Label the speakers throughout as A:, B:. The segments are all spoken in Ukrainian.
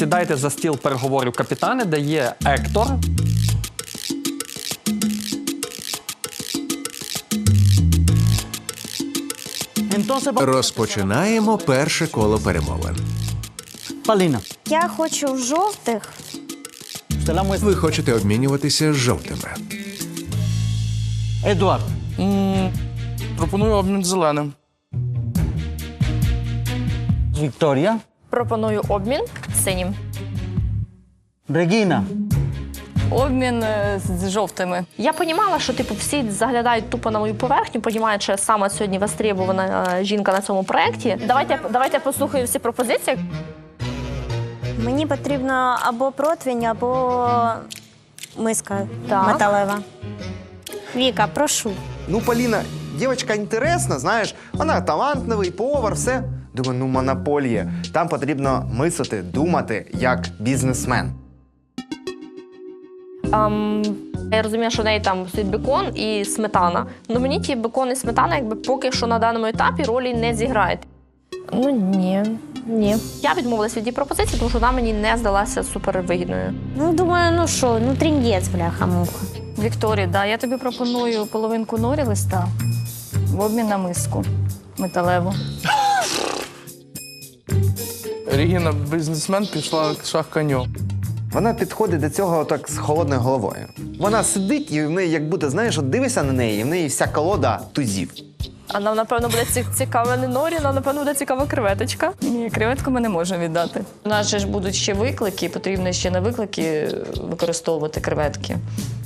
A: Сідайте за стіл переговорів капітани, де є Ектор.
B: Розпочинаємо перше коло перемовин.
C: Palina,
D: Я хочу в жовтих.
B: Ви хочете обмінюватися жовтими.
C: Eduardo,
E: Пропоную обмін зеленим.
C: Victoria,
F: Пропоную обмін синім.
C: Regina,
F: Обмін е, з жовтими. Я понімала, що типу всі заглядають тупо на мою поверхню, понімають, що я сама сьогодні востребована е, жінка на цьому проєкті. Давайте, давайте я послухаю всі пропозиції.
D: Мені потрібно або противень, або миска
F: Так.
D: металева. Віка, прошу.
G: Ну, Поліна, дівчинка інтересна, знаєш, вона талантливий, повар, все. Думаю, ну монополія. Там потрібно мислити, думати як бізнесмен.
F: Ем, я розумію, що в неї там стоїть бекон і сметана. Ну мені ті бекон і сметана, якби поки що на даному етапі ролі не зіграють. Ну ні, ні. Я відмовилася від її пропозиції, тому що вона мені не здалася супервигідною.
D: Ну, думаю, ну що, ну тріндець, бляха-муха.
H: Вікторія, да, я тобі пропоную половинку норі листа в обмін на миску металеву.
E: Регіна, бізнесмен, пішла шах коню.
G: Вона підходить до цього так з холодною головою. Вона сидить і в неї, як буде, знаєш, от дивишся на неї, і в неї вся колода тузів.
F: А нам, напевно, буде ці- цікава не норі, нам, напевно, буде цікава креветочка.
H: Ні, креветку ми не можемо віддати. У нас же ж будуть ще виклики, потрібно ще на виклики використовувати креветки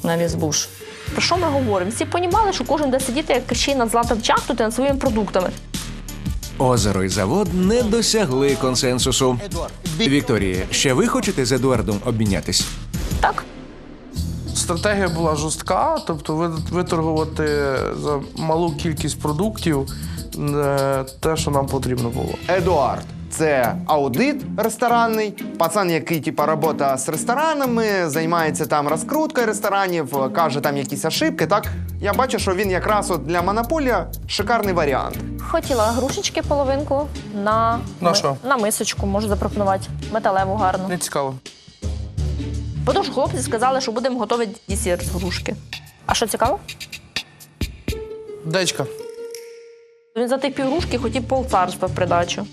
H: на лісбуш.
F: Про що ми говоримо? Всі понімали, що кожен буде сидіти як ще й над златом чахнути над своїми продуктами.
B: Озеро і завод не досягли консенсусу. Вікторія, ще ви хочете з Едуардом обмінятись?
F: Так?
E: Стратегія була жорстка, тобто ви- виторгувати за малу кількість продуктів е, те, що нам потрібно було.
G: Едуард це аудит ресторанний, пацан, який типа робота з ресторанами, займається там розкруткою ресторанів, каже там якісь ошибки. Так я бачу, що він якраз от для монополія шикарний варіант.
F: Хотіла грушечки половинку на,
E: На
F: ми-
E: що?
F: на мисочку, можу запропонувати. Металеву гарну.
E: Не цікаво.
F: Бо тому що хлопці сказали, що будемо готувати десерт з грушки. А що цікаво?
E: Дечка,
F: Він за ті півгрушки хотів полцарства в придачу.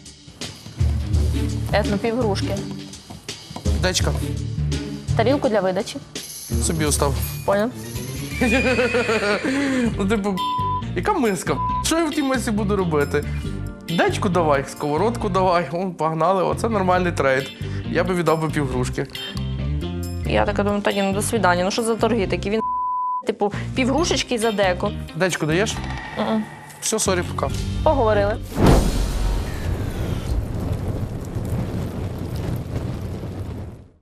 F: Етно півгрушки.
E: дечка,
F: Тарілку для видачі.
E: собі остав.
F: Поняв?
E: Ну, типу, яка миска? Що я в тій мисі буду робити? Дечку давай, сковородку давай, О, погнали, оце нормальний трейд. Я би віддав би півгрушки.
F: Я така думаю, та ні, ну до свідання. Ну що за торги такі? Він типу півгрушечки за деко.
E: Дечку даєш? Все, сорі, пока.
F: Поговорили.